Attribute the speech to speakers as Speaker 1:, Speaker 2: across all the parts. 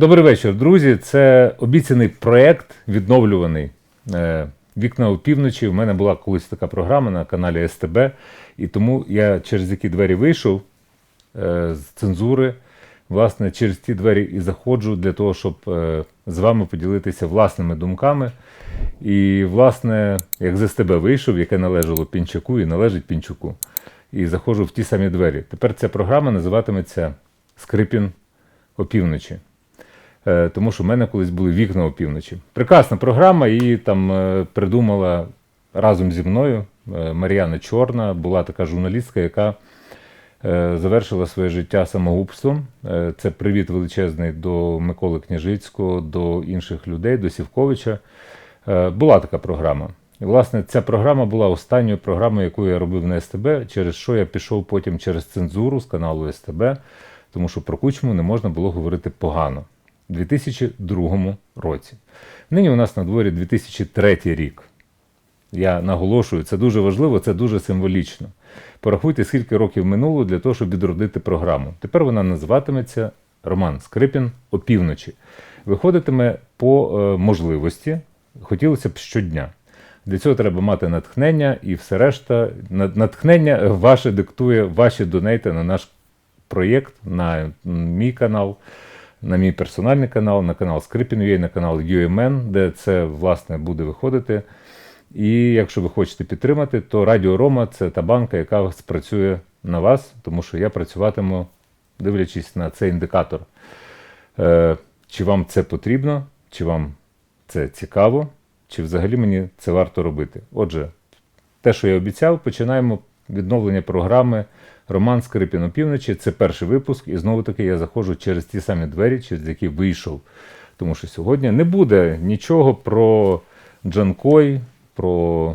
Speaker 1: Добрий вечір, друзі. Це обіцяний проєкт відновлюваний. е, Вікна опівночі. У мене була колись така програма на каналі СТБ, і тому я через які двері вийшов е, з цензури. Власне, через ті двері і заходжу для того, щоб е, з вами поділитися власними думками. І, власне, як з СТБ вийшов, яке належало Пінчуку і належить Пінчуку, і заходжу в ті самі двері. Тепер ця програма називатиметься Скрипін опівночі. Е, тому що в мене колись були вікна опівночі. Прекрасна програма, її там е, придумала разом зі мною е, Мар'яна Чорна, була така журналістка, яка завершила своє життя самогубством. Це привіт величезний до Миколи Княжицького, до інших людей, до Сівковича. Була така програма. І, власне, ця програма була останньою програмою, яку я робив на СТБ, через що я пішов потім через цензуру з каналу СТБ, тому що про кучму не можна було говорити погано. У 2002 році. Нині у нас на дворі 2003 рік. Я наголошую, це дуже важливо, це дуже символічно. Порахуйте, скільки років минуло для того, щоб відродити програму. Тепер вона називатиметься Роман Скрипін опівночі. Виходитиме по е, можливості, хотілося б щодня. Для цього треба мати натхнення і все решта. Натхнення е, ваше диктує ваші донейти на наш проєкт, на мій канал, на мій персональний канал, на канал Скрипін.ua, на канал UMN, де це власне буде виходити. І якщо ви хочете підтримати, то Радіо Рома це та банка, яка спрацює на вас, тому що я працюватиму, дивлячись на цей індикатор. Е, чи вам це потрібно, чи вам це цікаво, чи взагалі мені це варто робити. Отже, те, що я обіцяв, починаємо відновлення програми Роман Скрипін опівночі. Це перший випуск, і знову таки я заходжу через ті самі двері, через які вийшов. Тому що сьогодні не буде нічого про Джанкой, про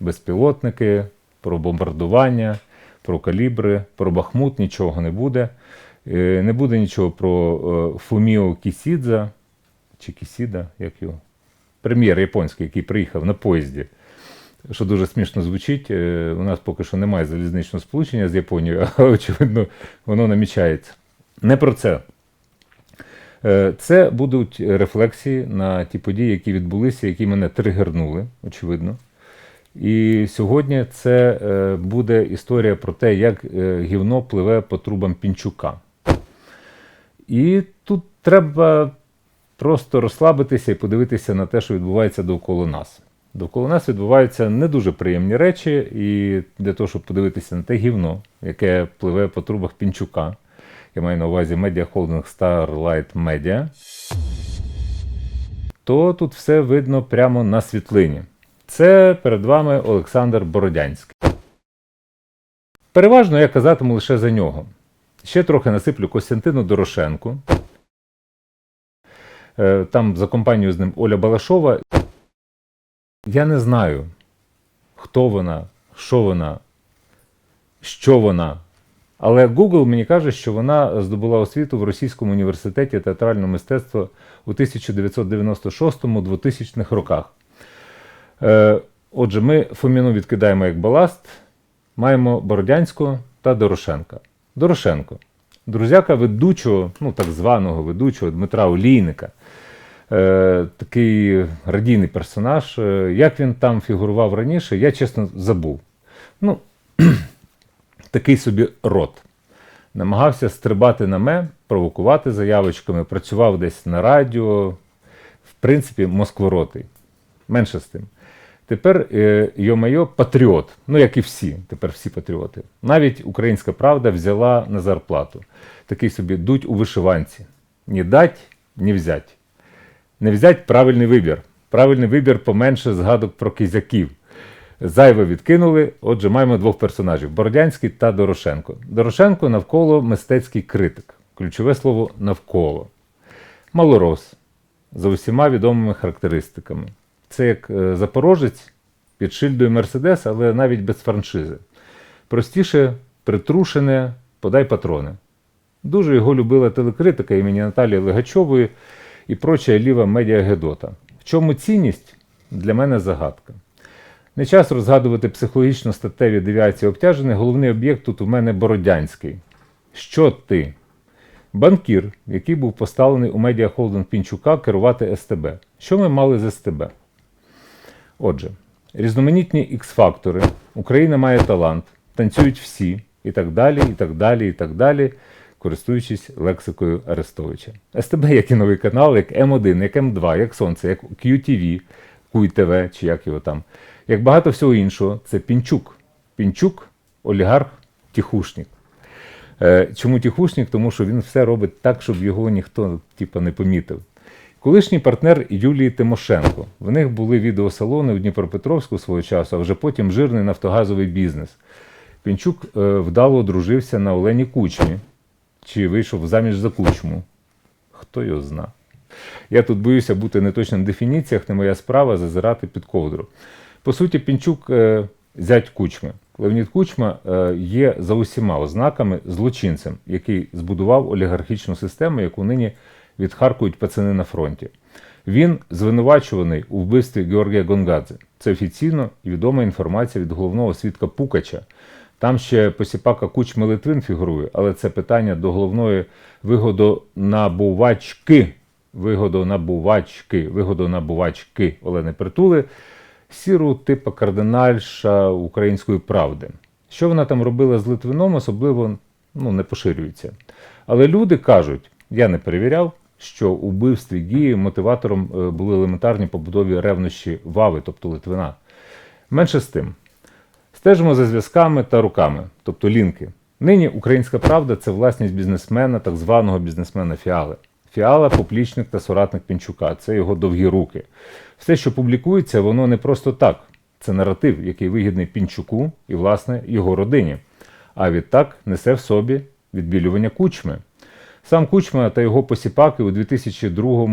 Speaker 1: безпілотники, про бомбардування, про калібри, про Бахмут нічого не буде. Е, Не буде нічого про е, Фуміо Кісідза чи Кісіда, як його. Прем'єр японський, який приїхав на поїзді що дуже смішно звучить. е, У нас поки що немає залізничного сполучення з Японією, але очевидно, воно намічається. Не про це. Е, Це будуть рефлексії на ті події, які відбулися, які мене тригернули, очевидно. І сьогодні це е, буде історія про те, як гівно пливе по трубам пінчука. І тут треба просто розслабитися і подивитися на те, що відбувається довкола нас. Довкола нас відбуваються не дуже приємні речі, і для того, щоб подивитися на те гівно, яке пливе по трубах пінчука, я маю на увазі медіахолдинг Starlight Media, то тут все видно прямо на світлині. Це перед вами Олександр Бородянський. Переважно я казатиму лише за нього. Ще трохи насиплю Костянтину Дорошенку. Е, Там за компанію з ним Оля Балашова. Я не знаю, хто вона, що вона, що вона. Але Google мені каже, що вона здобула освіту в Російському університеті театрального мистецтва у 1996-2000 роках. Е, Отже, ми Фоміну відкидаємо як баласт, маємо Бородянського та Дорошенка. Дорошенко, друзяка ведучого, ну так званого ведучого Дмитра Олійника. Е, такий радійний персонаж. Е, Як він там фігурував раніше, я чесно забув. Ну, такий собі рот. Намагався стрибати на ме, провокувати заявочками, працював десь на радіо. В принципі, москворотий. Менше з тим. Тепер, е, йо-майо, патріот. Ну, як і всі, тепер всі патріоти. Навіть Українська Правда взяла на зарплату. Такий собі дуть у вишиванці. Ні дать, ні взять. Не взять правильний вибір. Правильний вибір поменше згадок про кізяків. Зайве відкинули, отже, маємо двох персонажів: Бородянський та Дорошенко. Дорошенко навколо мистецький критик. Ключове слово навколо. Малорос за усіма відомими характеристиками. Це як е, запорожець під шильдою Мерседес, але навіть без франшизи. Простіше, притрушене, подай патрони. Дуже його любила телекритика імені Наталії Легачової і проча ліва медіа Гедота. В чому цінність? Для мене загадка. Не час розгадувати психологічно статеві девіації обтяжених, головний об'єкт тут у мене Бородянський. Що ти? банкір, який був поставлений у медіахолдинг Пінчука керувати СТБ. Що ми мали з СТБ? Отже, різноманітні X-фактори, Україна має талант, танцюють всі, і так далі, і так далі, і так далі, користуючись лексикою Арестовича. СТБ, як і новий канал, як М1, як М2, як Сонце, як QTV, КУЙ-ТВ, чи як його там, як багато всього іншого, це Пінчук. Пінчук олігарх, тихушник. Е, Чому тихушник? Тому що він все робить так, щоб його ніхто типу, не помітив. Колишній партнер Юлії Тимошенко. В них були відеосалони у Дніпропетровську свого часу, а вже потім жирний нафтогазовий бізнес. Пінчук е, вдало одружився на Олені Кучмі. Чи вийшов заміж за кучму? Хто його зна? Я тут боюся бути неточним в дефініціях, не моя справа зазирати під ковдру. По суті, Пінчук е, зять кучми. Леонід Кучма е, є за усіма ознаками злочинцем, який збудував олігархічну систему, яку нині відхаркують пацани на фронті. Він звинувачуваний у вбивстві Георгія Гонгадзе. Це офіційно відома інформація від головного свідка Пукача. Там ще посіпака Кучми Литвин фігурує, але це питання до головної вигодонабувачки, вигодонабувачки, вигодонабувачки Олени Притули, сіру типа кардинальша української правди. Що вона там робила з Литвином, особливо ну, не поширюється. Але люди кажуть, я не перевіряв, що у вбивстві Гії мотиватором е, були елементарні побудові ревнощі Вави, тобто Литвина. Менше з тим. Стежимо за зв'язками та руками, тобто лінки. Нині українська правда це власність бізнесмена, так званого бізнесмена Фіали. Фіала поплічник та соратник Пінчука, це його довгі руки. Все, що публікується, воно не просто так. Це наратив, який вигідний Пінчуку і, власне, його родині. А відтак несе в собі відбілювання кучми. Сам Кучма та його посіпаки у 2002,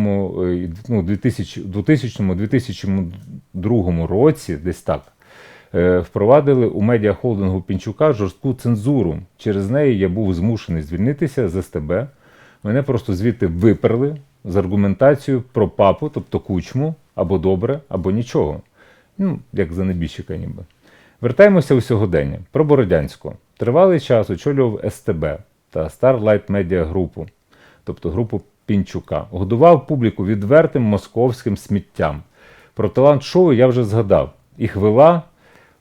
Speaker 1: е, ну, 2000, 2000-2002 році, десь так, впровадили у медіахолдингу Пінчука жорстку цензуру. Через неї я був змушений звільнитися з СТБ. Мене просто звідти виперли з аргументацією про папу, тобто кучму, або добре, або нічого. Ну, як за небіжчика ніби. Вертаємося у сьогодення. Про Бородянського. Тривалий час очолював СТБ та Starlight Media групу, тобто групу Пінчука. Годував публіку відвертим московським сміттям. Про талант шоу я вже згадав. І хвила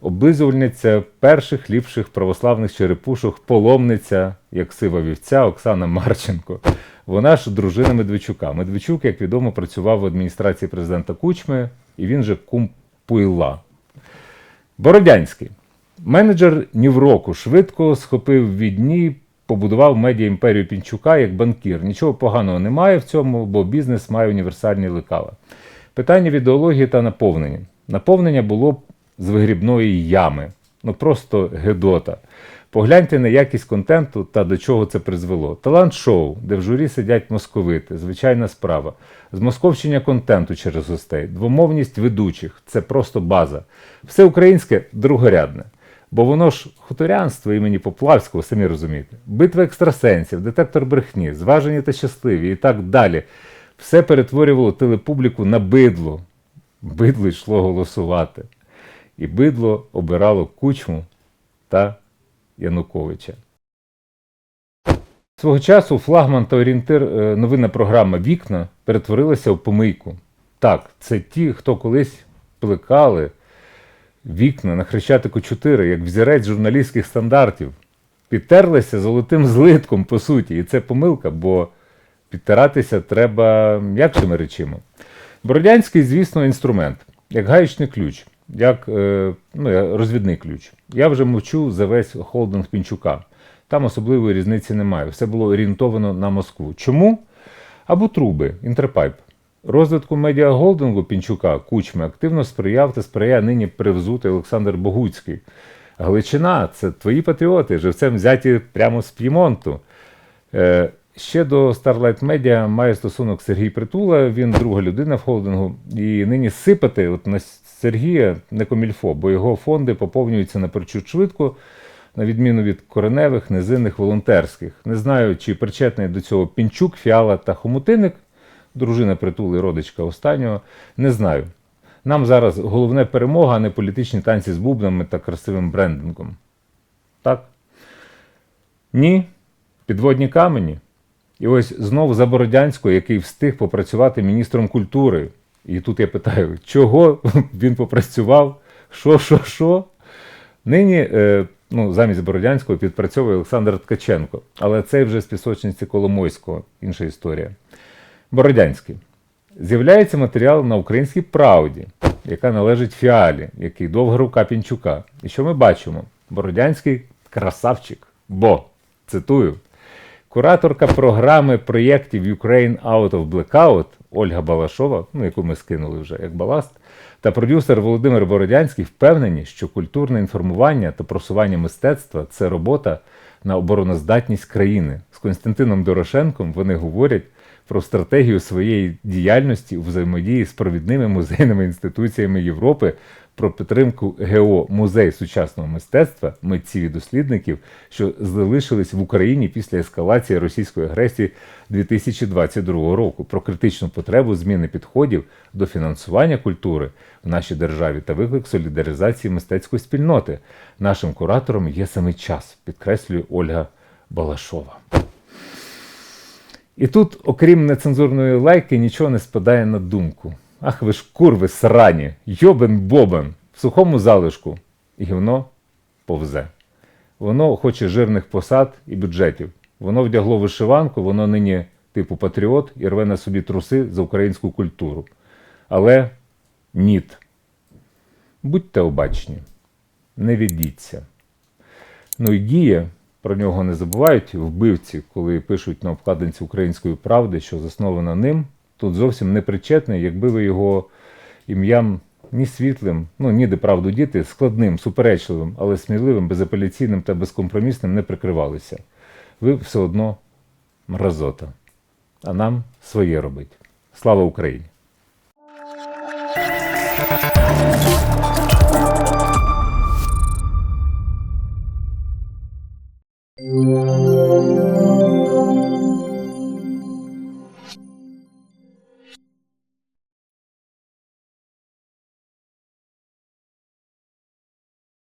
Speaker 1: облизувальниця перших ліпших православних черепушок, поломниця, як сива вівця Оксана Марченко. Вона ж дружина Медведчука. Медведчук, як відомо, працював в адміністрації президента Кучми, і він же кум Пуйла. Бородянський. Менеджер Нівроку швидко схопив від дні, побудував медіа імперію Пінчука як банкір. Нічого поганого немає в цьому, бо бізнес має універсальні лекала. Питання в ідеології та наповнення. Наповнення було з вигрібної ями. Ну просто гедота. Погляньте на якість контенту та до чого це призвело. Талант шоу, де в журі сидять московити, звичайна справа. Змосковщення контенту через гостей, двомовність ведучих це просто база. Все українське другорядне. Бо воно ж хуторянство імені Поплавського, самі розумієте, битва екстрасенсів, детектор брехні, зважені та щасливі і так далі. Все перетворювало телепубліку на бидло. Бидло йшло голосувати. І бидло обирало кучму та Януковича. Свого часу флагман та орієнтир е, новинна програма Вікна перетворилася в помийку. Так, це ті, хто колись плекали вікна на Хрещатику 4, як взірець журналістських стандартів. Підтерлися золотим злитком, по суті, і це помилка, бо підтиратися треба м'якшими речима. Бородянський, звісно, інструмент, як гаючний ключ, як е, ну, розвідний ключ. Я вже мовчу за весь холдинг Пінчука. Там особливої різниці немає. Все було орієнтовано на Москву. Чому? Або труби, інтерпайп. Розвитку медіаголдингу Пінчука Кучми активно сприяв та сприяє нині привзутий Олександр Богуцький. Галичина це твої патріоти, живцем взяті прямо з П'ємонту. Ще до Starlight Media має стосунок Сергій Притула, він друга людина в холдингу. І нині сипати от на Сергія не комільфо, бо його фонди поповнюються наперчуд швидко, на відміну від кореневих, низинних, волонтерських. Не знаю, чи причетний до цього Пінчук, Фіала та Хомутинник, дружина притули, родичка останнього, не знаю. Нам зараз головне перемога, а не політичні танці з бубнами та красивим брендингом. Так? Ні. Підводні камені. І ось знову за Бородянського, який встиг попрацювати міністром культури. І тут я питаю, чого він попрацював? Що, що, що? Нині е, ну, замість Бородянського підпрацьовує Олександр Ткаченко, але цей вже з пісочниці Коломойського, інша історія. Бородянський. З'являється матеріал на українській правді, яка належить фіалі, який довга рука Пінчука. І що ми бачимо? Бородянський красавчик. Бо, цитую, кураторка програми проєктів Ukraine Out of Blackout Ольга Балашова, ну, яку ми скинули вже як баласт, та продюсер Володимир Бородянський впевнені, що культурне інформування та просування мистецтва це робота на обороноздатність країни. З Константином Дорошенком вони говорять про стратегію своєї діяльності у взаємодії з провідними музейними інституціями Європи, про підтримку ГО Музей сучасного мистецтва, митців і дослідників, що залишились в Україні після ескалації російської агресії 2022 року, про критичну потребу зміни підходів до фінансування культури в нашій державі та виклик солідаризації мистецької спільноти. Нашим куратором є саме час, підкреслює Ольга Балашова. І тут, окрім нецензурної лайки, нічого не спадає на думку. Ах ви ж курви срані, йобен бобен, в сухому залишку. І гівно повзе. Воно хоче жирних посад і бюджетів. Воно вдягло вишиванку, воно нині типу патріот і рве на собі труси за українську культуру. Але ніт. Будьте обачні, не віддіться. Ну і діє, про нього не забувають вбивці, коли пишуть на обкладинці української правди, що заснована ним, тут зовсім не причетний, якби ви його ім'ям ні світлим, ну ніде правду діти, складним, суперечливим, але сміливим, безапеляційним та безкомпромісним не прикривалися. Ви все одно мразота. А нам своє робить. Слава Україні!